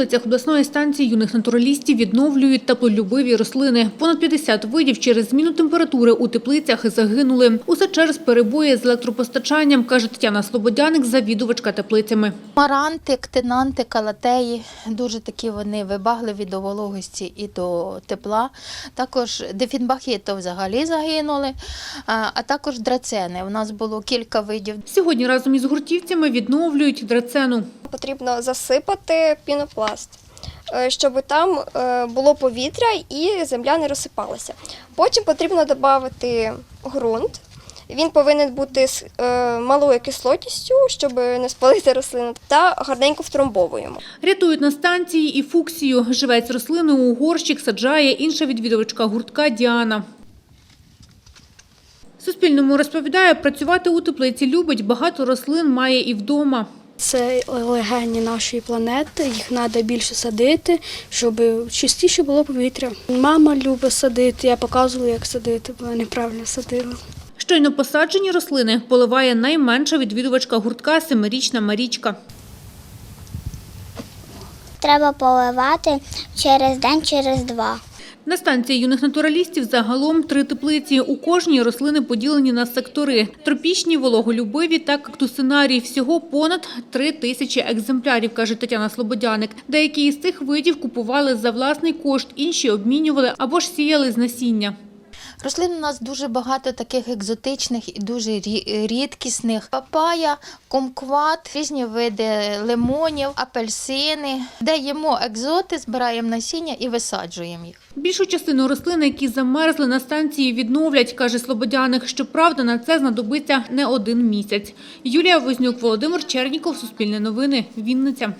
теплицях обласної станції юних натуралістів відновлюють теплолюбиві рослини. Понад 50 видів через зміну температури у теплицях загинули. Усе через перебої з електропостачанням, каже Тетяна Слободяник, завідувачка теплицями. Маранти, ктинанти, калатеї дуже такі вони вибагливі до вологості і до тепла. Також дефінбахи то взагалі загинули, а а також драцени. У нас було кілька видів. Сьогодні разом із гуртівцями відновлюють драцену. Потрібно засипати пінопласт, е, щоб там е, було повітря і земля не розсипалася. Потім потрібно додати ґрунт. Він повинен бути з е, малою кислотністю, щоб не спалити рослину, та гарненько втрамбовуємо. Рятують на станції і фуксію. Живець рослини у горщик саджає інша відвідувачка гуртка Діана. Суспільному розповідає, працювати у теплиці любить, багато рослин має і вдома. Це легені нашої планети, їх треба більше садити, щоб чистіше було повітря. Мама любить садити, я показувала, як садити, бо я неправильно садила. Щойно посаджені рослини поливає найменша відвідувачка гуртка семирічна Марічка. Треба поливати через день, через два. На станції юних натуралістів загалом три теплиці. У кожній рослини поділені на сектори – тропічні, вологолюбиві та кактусинарі. Всього понад три тисячі екземплярів, каже Тетяна Слободяник. Деякі із цих видів купували за власний кошт, інші обмінювали або ж сіяли з насіння. Рослин у нас дуже багато таких екзотичних і дуже рідкісних. Папая, кумкват, різні види лимонів, апельсини. Де їмо екзоти, збираємо насіння і висаджуємо їх. Більшу частину рослин, які замерзли на станції, відновлять, каже Слободяник. Щоправда, на це знадобиться не один місяць. Юлія Вознюк, Володимир Черніков, Суспільне новини, Вінниця.